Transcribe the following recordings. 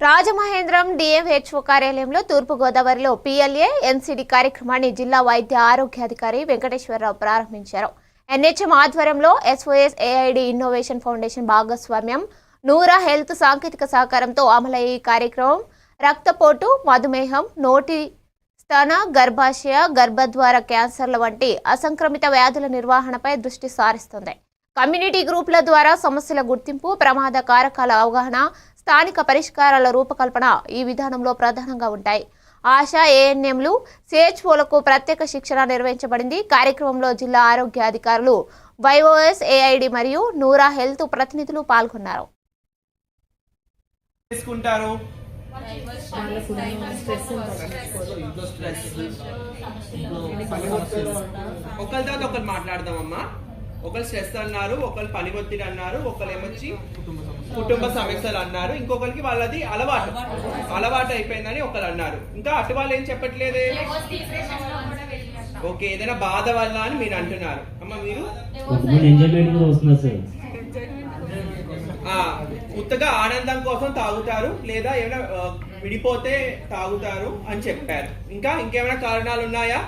Rajamahendram DMHO కార్యాలయంలో తూర్పుగోదావరిలో PLA NCD కార్యక్రమాన్ని జిల్లా వైద్య ఆరోగ్యాధికారి వెంకటేశ్వరరావు ప్రారంభించారు. ఎన్హెచ్ఎం ఆధ్వర్యంలో ఎస్ఓఎస్ ఏఐడి ఇన్నోవేషన్ ఫౌండేషన్ భాగస్వామ్యం నూరా హెల్త్ సాంకేతిక సహకారంతో అమలయ్యే ఈ కార్యక్రమం రక్తపోటు మధుమేహం నోటి స్తన గర్భాశయ గర్భద్వార క్యాన్సర్ల వంటి అసంక్రమిత వ్యాధుల నిర్వహణపై దృష్టి సారిస్తుంది. కమ్యూనిటీ గ్రూపుల ద్వారా సమస్యల గుర్తింపు ప్రమాద కారకాల అవగాహన స్థానిక పరిష్కారాల రూపకల్పన ఈ విధానంలో ప్రధానంగా ఉంటాయి. ఆశా ఏఎన్ఎంలు సిహెచ్ఓలకు ప్రత్యేక శిక్షణ నిర్వహించబడింది. కార్యక్రమంలో జిల్లా ఆరోగ్య అధికారులు వైఓఎస్ ఏఐడి మరియు నూరా హెల్త్ ప్రతినిధులు పాల్గొన్నారు. ఒకరి తర్వాత ఒకరు మాట్లాడదామమ్మా. ఒకరు స్ట్రెస్ అన్నారు ఒకరు పని ఒత్తిడి అన్నారు ఒకరు ఏమొచ్చి కుటుంబ సమస్యలు. అన్నారు. ఇంకొకరికి వాళ్ళది అలవాటు. అలవాటు అయిపోయిందని ఒకరు అన్నారు. ఇంకా అటు వాళ్ళు ఏం చెప్పట్లేదే? ఓకే ఏదైనా బాధ వల్ల అని మీరు అంటున్నారు. అమ్మ మీరు? ఉత్తగా ఆనందం కోసం తాగుతారు లేదా ఏమైనా విడిపోతే తాగుతారు అని చెప్పారు. ఇంకా ఇంకేమైనా కారణాలు ఉన్నాయా?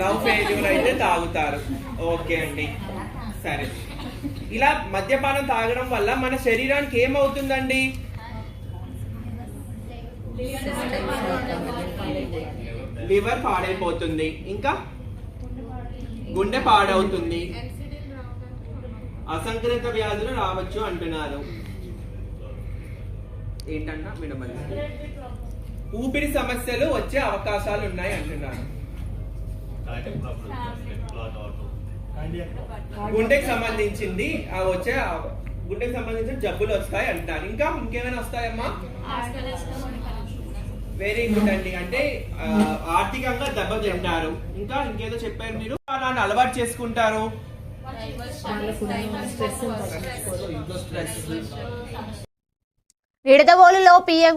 లవ్ ఫెయిల్యూర్ అయితే తాగుతారు. ఓకే అండి. సరే. ఇలా మద్యపానం తాగడం వల్ల మన శరీరానికి ఏమవుతుందండి? లివర్ పాడైపోతుంది. ఇంకా? గుండె పాడవుతుంది. అసంక్రమిత వ్యాధులు రావచ్చు అంటున్నారు. ఏంటన్నా వినమని ఊపిరి సమస్యలు వచ్చే అవకాశాలు ఉన్నాయి అంటున్నారు. గుండెకి సంబంధించింది ఆ వచ్చే గుండెకి సంబంధించిన జబ్బులు వస్తాయి అంటున్నారు ఇంకా ఇంకేమైనా వస్తాయమ్మా? వెరీ గుడ్ అండి అంటే ఆర్థికంగా దెబ్బతింటారు. ఇంకా ఇంకేదో చెప్పారు మీరు? అలాని అలవాటు చేసుకుంటారు. Stress నిడదవోలులో PM